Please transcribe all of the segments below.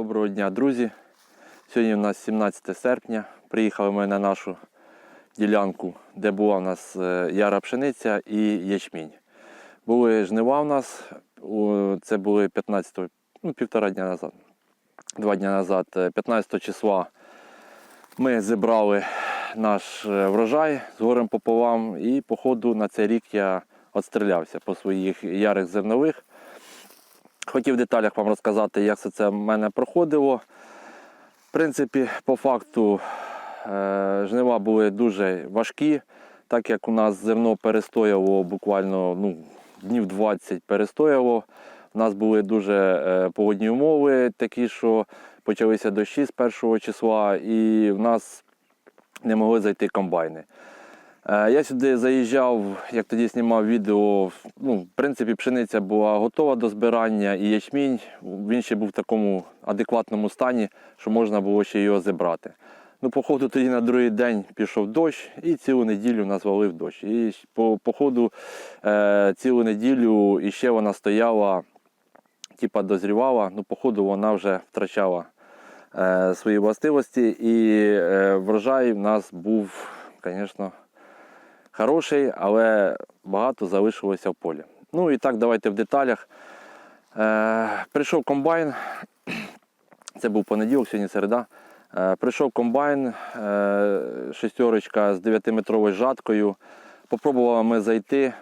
Доброго дня, друзі. Сьогодні у нас 17 серпня. Приїхали ми на нашу ділянку, де була у нас е, яра пшениця і ячмінь. Були жнива у нас, це були 15, ну, півтора дня назад. Два дні назад, е, 15 числа ми зібрали наш е, врожай з горем пополам і по ходу на цей рік я відстрілявся по своїх ярих зернових. Хотів в деталях вам розказати, як все це в мене проходило. В принципі, по факту е, жнива були дуже важкі, так як у нас зерно перестояло буквально ну, днів 20 перестояло. У нас були дуже е, погодні умови, такі, що почалися дощі з першого числа, і в нас не могли зайти комбайни. Е, Я сюди заїжджав, як тоді знімав відео. Ну, в принципі, пшениця була готова до збирання, і ячмінь він ще був в такому адекватному стані, що можна було ще його зібрати. Ну, походу, тоді на другий день пішов дощ, і цілу неділю нас валив дощ. І по, по ходу е, цілу неділю іще вона стояла, типа дозрівала, ну, по ходу вона вже втрачала е, свої властивості, і е, врожай в нас був, звісно, хороший, але багато залишилося в полі. Ну і так, давайте в деталях. Е, прийшов комбайн. Це був понеділок, сьогодні середа. Е, прийшов комбайн, е, шестерочка з 9-метровою жаткою. Попробували ми зайти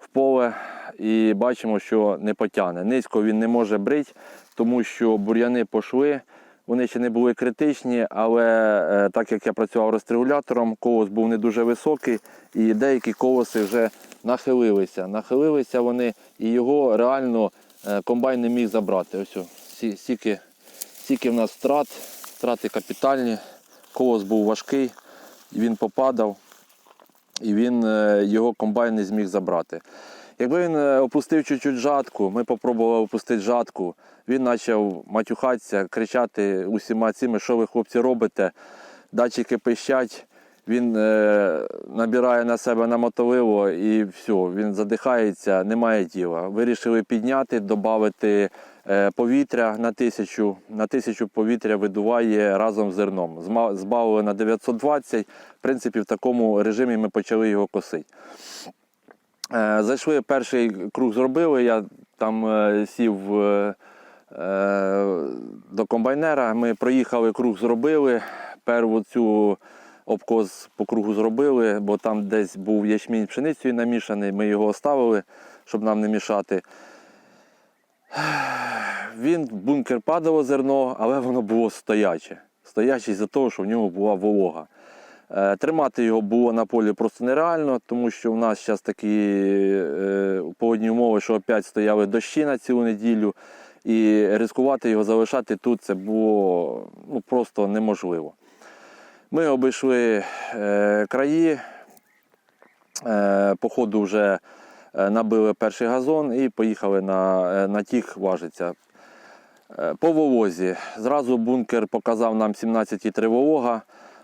в поле і бачимо, що не потягне. Низько він не може брити, тому що бур'яни пішли. Вони ще не були критичні, але е, так як я працював розрегулятором, колос був не дуже високий, і деякі колоси вже нахилилися. Нахилилися вони, і його реально е, комбайн не міг забрати. Ось стільки, стільки в нас втрат, втрати капітальні. Колос був важкий, він попадав, і він е, його комбайн не зміг забрати. Якби він опустив чуть-чуть жатку, ми спробували опустити жатку, він почав матюхатися, кричати усіма цими, що ви хлопці робите, датчики пищать, він е, набирає на себе на мотовило і все, він задихається, немає діла. Вирішили підняти, додати е, повітря на тисячу. На тисячу повітря видуває разом з зерном. Збавили на 920. В принципі, в такому режимі ми почали його косити. Е, Зайшли, перший круг зробили, я там е, сів е, до комбайнера, ми проїхали, круг зробили, перву цю обкоз по кругу зробили, бо там десь був ячмінь пшеницею намішаний, ми його оставили, щоб нам не мішати. Він в бункер падало зерно, але воно було стояче. Стояче за того, що в ньому була волога. Е, Тримати його було на полі просто нереально, тому що в нас зараз такі е, погодні умови, що опять стояли дощі на цілу неділю, і ризикувати його залишати тут це було ну, просто неможливо. Ми обійшли е, краї, е, по ходу вже е, набили перший газон і поїхали на, е, на тік важиться. Е, По волозі. Зразу бункер показав нам 17,3 волога.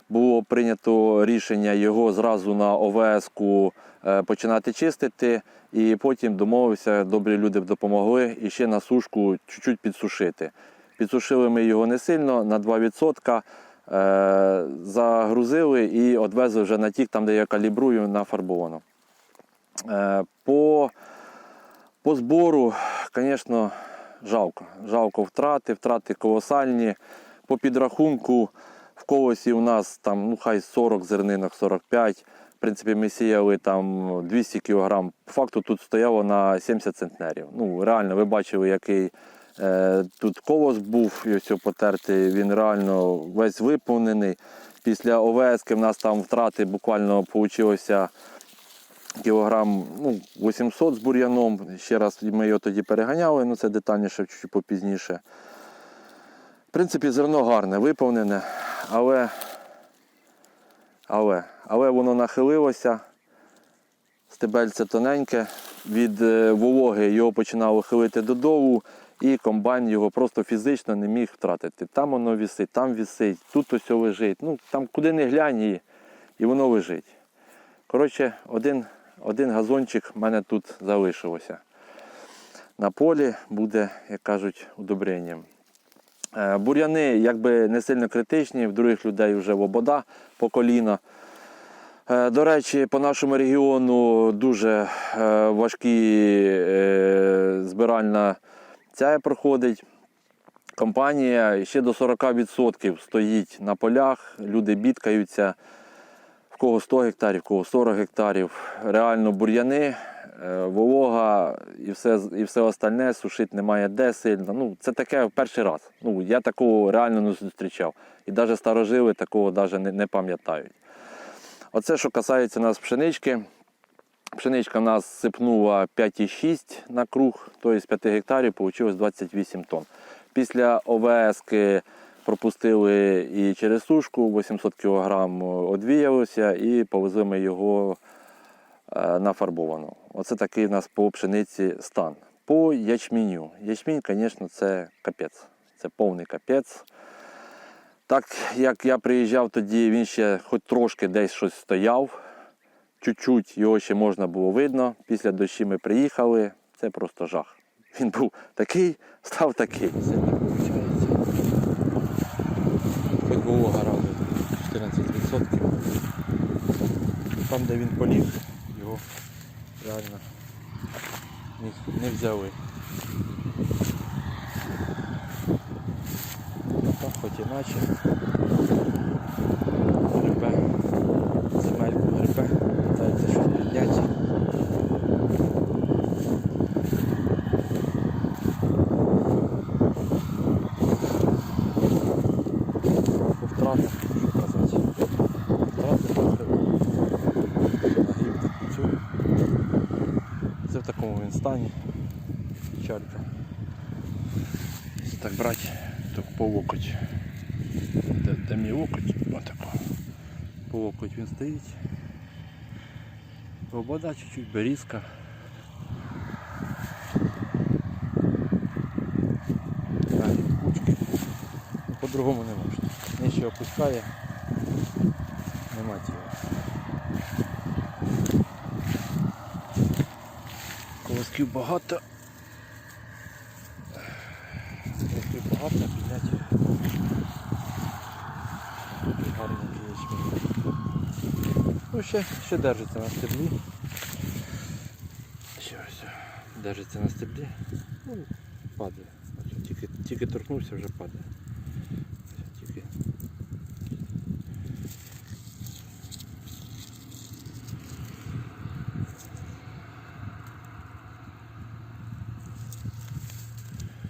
Було прийнято рішення його зразу на ОВС-ку е, починати чистити, і потім домовився, добрі люди допомогли і ще на сушку чуть-чуть підсушити. Підсушили ми його не сильно, на 2%. е, Загрузили і відвезли вже на тік, там де я калібрую, нафарбовано. Е, По, по збору, звісно, жалко. Жалко втрати, втрати колосальні. По підрахунку в колосі у нас там, ну хай 40 зернинок, 45. В принципі, ми сіяли там 200 кг. По факту тут стояло на 70 центнерів. Ну, реально, ви бачили, який е, тут колос був, і ось потертий, він реально весь виповнений. Після ОВС в нас там втрати буквально вийшло кілограм ну, 800 з бур'яном. Ще раз ми його тоді переганяли, ну це детальніше чуть попізніше. Принципі, зерно гарне, виповнене, але, але, але воно нахилилося. Стебельце тоненьке, від е, вологи його починало хилити додолу, і комбайн його просто фізично не міг втратити. Там воно висить, там висить, тут ось лежить. Ну, там куди не глянь, і воно лежить. Коротше, один, один газончик в мене тут залишилося. На полі буде, як кажуть, удобренням. Е, Бур'яни якби не сильно критичні, в других людей вже вобода по коліна. Е, До речі, по нашому регіону дуже е, важкі збиральна ця проходить. Компанія ще до 40% стоїть на полях, люди бідкаються, в кого 100 гектарів, в кого 40 гектарів. Реально бур'яни, волога і все, і все остальне сушити немає де сильно. Ну, це таке в перший раз. Ну, я такого реально не зустрічав. І навіть старожили такого навіть не, не пам'ятають. Оце, що касається нас пшенички. Пшеничка в нас сипнула 5,6 на круг, тобто з 5 гектарів вийшло 28 тонн. Після ОВС пропустили і через сушку, 800 кг одвіялося і повезли ми його е, на фарбовану. Оце такий у нас по пшениці стан. По ячменю. Ячмінь, звісно, це капець. Це повний капець. Так як я приїжджав тоді, він ще хоч трошки десь щось стояв. Чуть-чуть його ще можна було видно. Після дощі ми приїхали. Це просто жах. Він був такий, став такий. Сильно виходить. Хоч волога радує 14%. Там, де він поліг, його реально не, не взяли. Так, хоч іначе. Грибе. Земельку грибе. Питається щось підняти. По втратах, що казати. Втрати трохи. Нагрів так працює. Це в такому він стані. Печалька. Якщо так брати, то по локоть. Де, де мій локоть? Отако. По локоть він стоїть. Свобода чуть-чуть, берізка. Ну, По-другому не можна. Нижче опускає. Нема тіла. Колосків багато. Колосків багато, підняти. Такий гарний ячмінь. Ну, ще, ще держиться на стеблі. Ще ось держиться на стеблі. Ну, падає. Тільки, тільки торкнувся, вже падає. Тільки.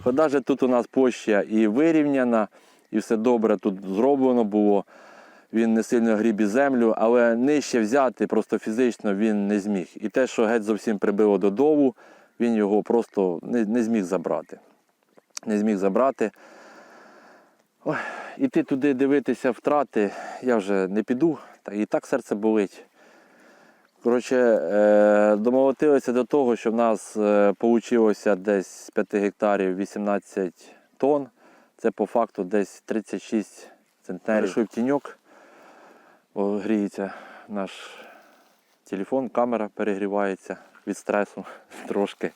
Хоч навіть тут у нас площа і вирівняна, і все добре тут зроблено було. Він не сильно гріб і землю, але нижче взяти просто фізично він не зміг. І те, що геть зовсім прибило до долу, він його просто не, не зміг забрати. Не зміг забрати. Ой, іти туди дивитися втрати, я вже не піду, і так серце болить. Коротше, е, домолотилися до того, що в нас вийшло десь з 5 гектарів 18 тонн. Це по факту десь 36 центнерів. Прийшов тіньок, гріється наш телефон, камера перегрівається від стресу трошки.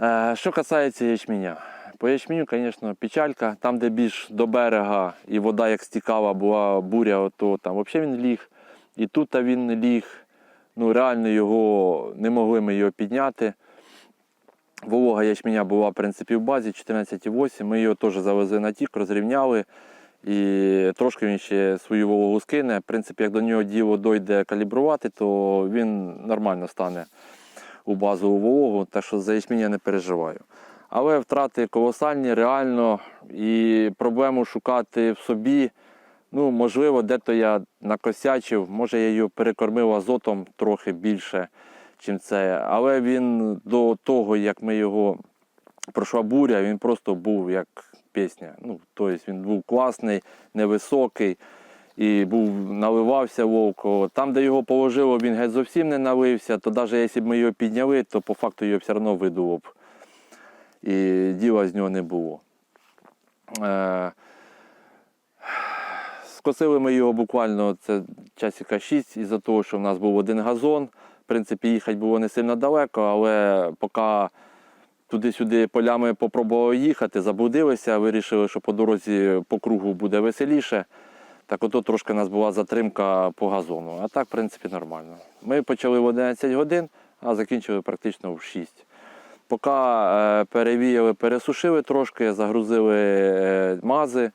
Е, що касається ячменя. По ячменю, звісно, печалька. Там, де більш до берега і вода як стікала, була буря, то там взагалі він ліг. І тут він ліг. Ну, реально його не могли ми його підняти. Волога ячменя була в принципі в базі 14,8. Ми його теж завезли на тік, розрівняли. І трошки він ще свою вологу скине. В принципі, як до нього діло дойде калібрувати, то він нормально стане у базову вологу, так що за ячмінь я не переживаю. Але втрати колосальні, реально, і проблему шукати в собі. Ну, можливо, де-то я накосячив, може я його перекормив азотом трохи більше, чим це. Але він до того, як ми його пройшла буря, він просто був як пісня. Ну, тобто він був класний, невисокий і був, наливався вовко. Там, де його положило, він геть зовсім не налився, то навіть якщо б ми його підняли, то по факту його все одно видуло б. І діла з нього не було. Е, Скосили ми його буквально це часика 6 із-за того, що в нас був один газон. В принципі, їхати було не сильно далеко, але поки туди-сюди полями попробували їхати, заблудилися, вирішили, що по дорозі по кругу буде веселіше. Так ото трошки у нас була затримка по газону. А так, в принципі, нормально. Ми почали в 11 годин, а закінчили практично в 6. Поки е, перевіяли, пересушили трошки, загрузили е, мази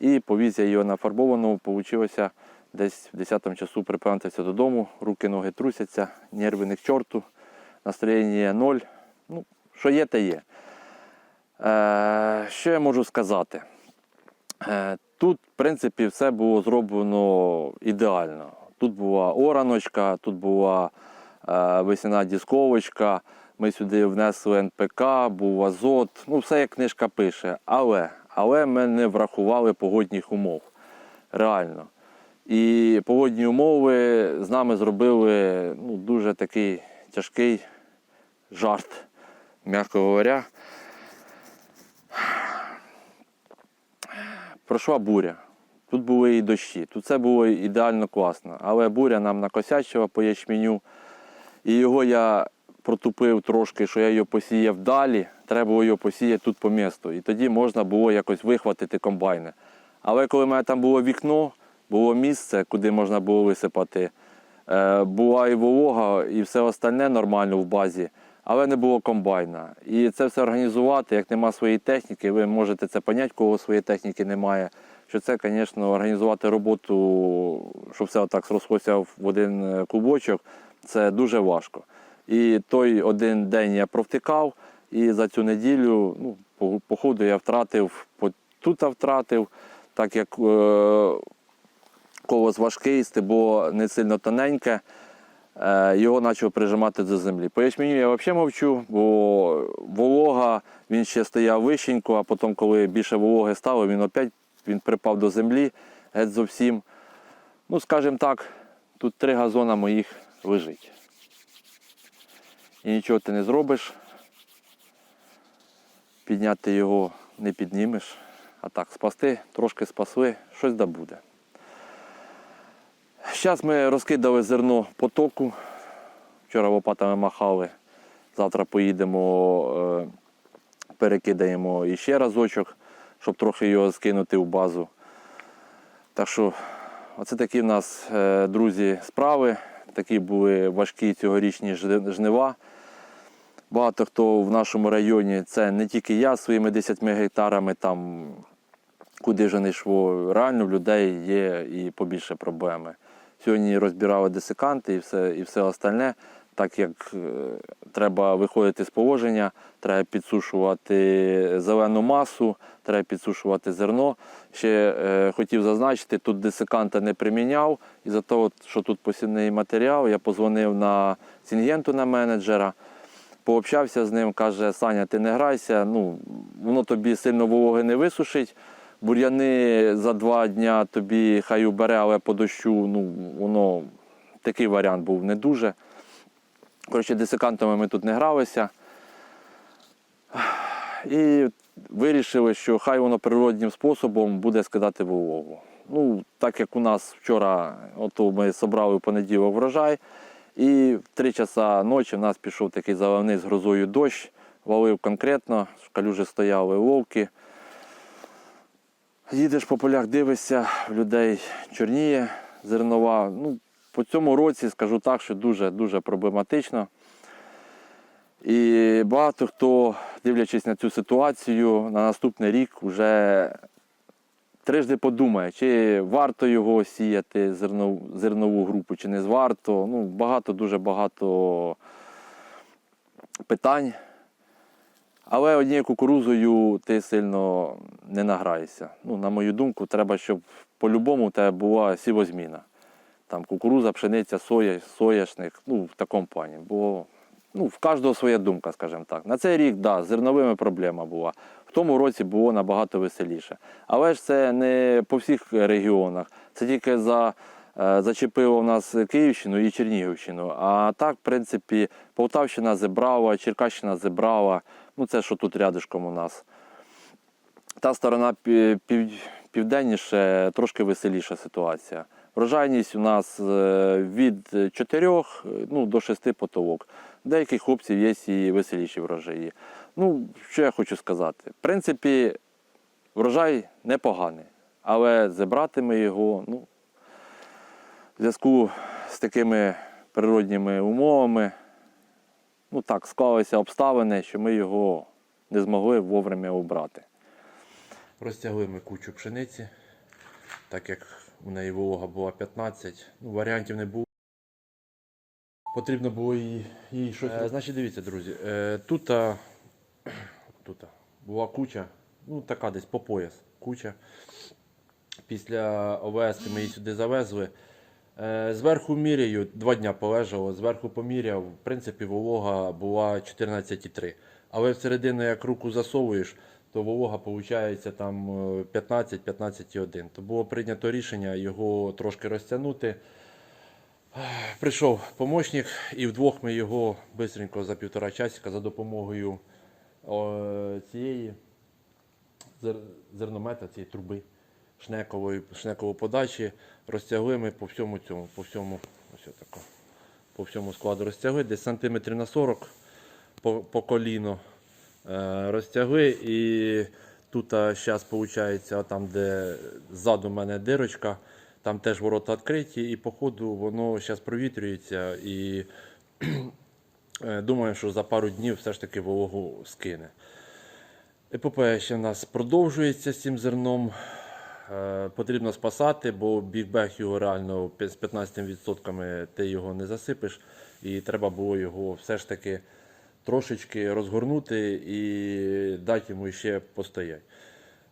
і повіз я його нафарбовану. Получилося десь в 10 часу приплентався додому, руки, ноги трусяться, нерви не к чорту, настроєння ноль. Що є, те є. Е, що я можу сказати? Е, Тут, в принципі, все було зроблено ідеально. Тут була ораночка, тут була е, весняна дісковочка. Ми сюди внесли НПК, був азот. Ну, все як книжка пише. Але, але ми не врахували погодних умов. Реально. І погодні умови з нами зробили ну, дуже такий тяжкий жарт, м'яко говоря. Пройшла буря. Тут були і дощі. Тут все було ідеально класно. Але буря нам накосячила по ячменю. І його я протупив трошки, що я його посіяв далі. Треба було його посіяти тут по місту. І тоді можна було якось вихватити комбайни. Але коли в мене там було вікно, було місце, куди можна було висипати. Е, була і волога, і все остальне нормально в базі, але не було комбайна. І це все організувати, як нема своєї техніки, ви можете це поняти, кого своєї техніки немає. Що це, звісно, організувати роботу, щоб все отак розходиться в один е, клубочок, це дуже важко. І той один день я провтикав, і за цю неділю, ну, по, ходу я втратив, тут втратив, так як е, колос важкий, стебло не сильно тоненьке, його почав прижимати до землі. По ячменю я взагалі мовчу, бо волога, він ще стояв вищенько, а потім, коли більше вологи стало, він опять він припав до землі геть зовсім. Ну, скажімо так, тут три газона моїх лежить. І нічого ти не зробиш. Підняти його не піднімеш. А так, спасти, трошки спасли, щось да буде. Зараз ми розкидали зерно потоку. Вчора лопатами махали. Завтра поїдемо, е, перекидаємо іще разочок, щоб трохи його скинути в базу. Так що, оце такі в нас, е, друзі, справи. Такі були важкі цьогорічні жнива. Багато хто в нашому районі, це не тільки я своїми 10 гектарами, там куди вже не йшло. Реально в людей є і побільше проблеми. Сьогодні розбирали десиканти і все, і все остальне. Так як е, треба виходити з положення, треба підсушувати зелену масу, треба підсушувати зерно. Ще е, хотів зазначити, тут десиканта не приміняв. І за того, що тут посівний матеріал, я позвонив на Сінгенту на менеджера, пообщався з ним, каже, Саня, ти не грайся, ну, воно тобі сильно вологи не висушить. Бур'яни за два дня тобі хай убере, але по дощу ну, воно такий варіант був не дуже. Коротше, десикантами ми тут не гралися. І вирішили, що хай воно природнім способом буде скидати вологу. Ну, так як у нас вчора, ото ми зібрали в понеділок врожай, і в 3 часа ночі в нас пішов такий заливний з грозою дощ, валив конкретно, в калюжі стояли вовки. Їдеш по полях, дивишся, людей чорніє зернова. Ну, по цьому році скажу так, що дуже-дуже проблематично. І багато хто, дивлячись на цю ситуацію, на наступний рік вже трижди подумає, чи варто його сіяти, зернову, зернову групу, чи не варто. Ну, багато, дуже багато питань. Але однією кукурузою ти сильно не награєшся. Ну, на мою думку, треба, щоб по-любому у тебе була сівозміна. Там кукуруза, пшениця, соя, соняшник, ну, в такому плані. Бо ну, в кожного своя думка, скажімо так. На цей рік, да, з зерновими проблема була. В тому році було набагато веселіше. Але ж це не по всіх регіонах. Це тільки за, е, зачепило в нас Київщину і Чернігівщину. А так, в принципі, Полтавщина зібрала, Черкащина зібрала. Ну, це що тут рядишком у нас. Та сторона пів- південніше, трошки веселіша ситуація. Врожайність у нас е, від 4 ну, до 6 потолок. Деяких хлопців є і веселіші врожаї. Ну, що я хочу сказати? В принципі, врожай непоганий, але зібрати ми його, ну, в зв'язку з такими природніми умовами, ну так, склалися обставини, що ми його не змогли вовремя обрати. Розтягли ми кучу пшениці, так як у неї волога була 15, ну, варіантів не було. Потрібно було їй, їй щось. Е, значить, дивіться, друзі, е, тут, а, тут а, була куча, ну така десь по пояс куча. Після ОВС ми її сюди завезли. Е, Зверху міряю, два дня полежало, зверху поміряв, в принципі, волога була 14,3. Але всередину, як руку засовуєш, то волога виходить там е, 15-15,1. То було прийнято рішення його трошки розтягнути. Прийшов помощник, і вдвох ми його швидко за півтора часика за допомогою цієї зерномета, цієї труби шнекової, шнекової подачі розтягли ми по всьому цьому, по всьому, ось отако, по всьому складу розтягли, десь сантиметрів на 40 по, по коліно е, розтягли. І тут зараз виходить, там, де ззаду мене дирочка, там теж ворота відкриті, і по ходу воно зараз провітрюється. І е, думаю, що за пару днів все ж таки вологу скине. Епопея ще в нас продовжується з цим зерном. Е, Потрібно спасати, бо бігбег його реально з 15% ти його не засипеш. І треба було його все ж таки трошечки розгорнути і дати йому ще постояти.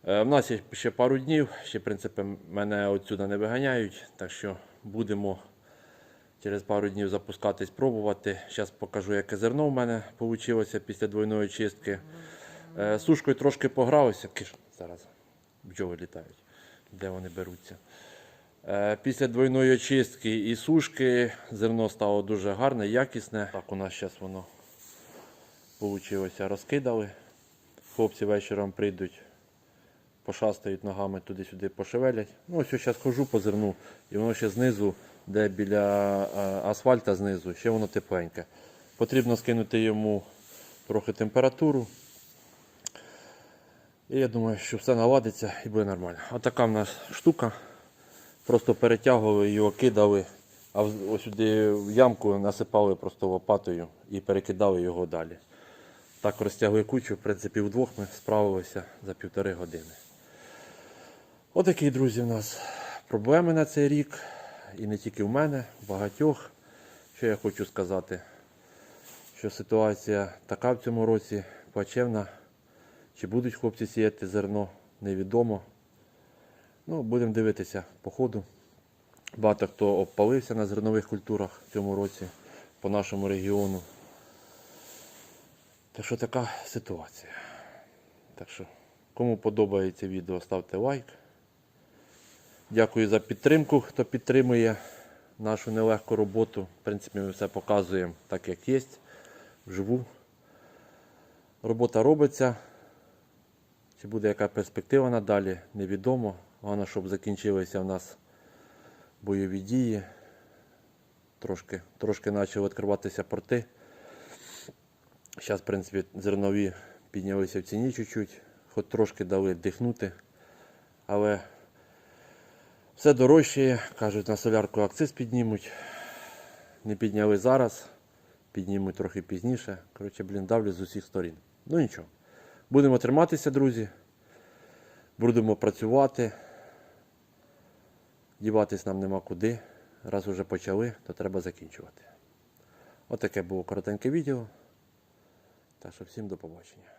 Е, В нас є ще пару днів, ще в принципі мене отсюди не виганяють, так що будемо через пару днів запускатись, пробувати. Зараз покажу, яке зерно в мене вийшло після двойної чистки. Е, Сушкою трошки погрався. Зараз бджоли літають. Де вони беруться? Е, Після двойної очистки і сушки зерно стало дуже гарне, якісне. Так у нас зараз воно вийшло, розкидали. Хлопці вечором прийдуть, пошастають ногами туди-сюди, пошевелять. Ну, ось зараз хожу по зерну, і воно ще знизу, де біля е, асфальта знизу, ще воно тепленьке. Потрібно скинути йому трохи температуру. І я думаю, що все наладиться і буде нормально. Отака в нас штука. Просто перетягували його, кидали, а ось сюди в ямку насипали просто лопатою і перекидали його далі. Так розтягли кучу, в принципі, вдвох ми справилися за півтори години. Отакі, друзі, у нас проблеми на цей рік. І не тільки в мене, в багатьох. Що я хочу сказати, що ситуація така в цьому році плачевна. Чи будуть хлопці сіяти зерно, невідомо. Ну, будемо дивитися по ходу. Багато хто обпалився на зернових культурах в цьому році по нашому регіону. Так що така ситуація. Так що, кому подобається відео, ставте лайк. Дякую за підтримку, хто підтримує нашу нелегку роботу. В принципі, ми все показуємо так, як є, вживу. Робота робиться. Чи буде яка перспектива надалі, невідомо. Головне, щоб закінчилися в нас бойові дії. Трошки, трошки почали відкриватися порти. Зараз, в принципі, зернові піднялися в ціні чуть-чуть, хоч трошки дали дихнути. Але все дорожчає, кажуть, на солярку акциз піднімуть. Не підняли зараз, піднімуть трохи пізніше. Коротше, блін, давлять з усіх сторін. Ну нічого. Будемо триматися, друзі. Будемо працювати. Діватись нам нема куди. Раз уже почали, то треба закінчувати. Отаке було коротеньке відео. Так що всім до побачення.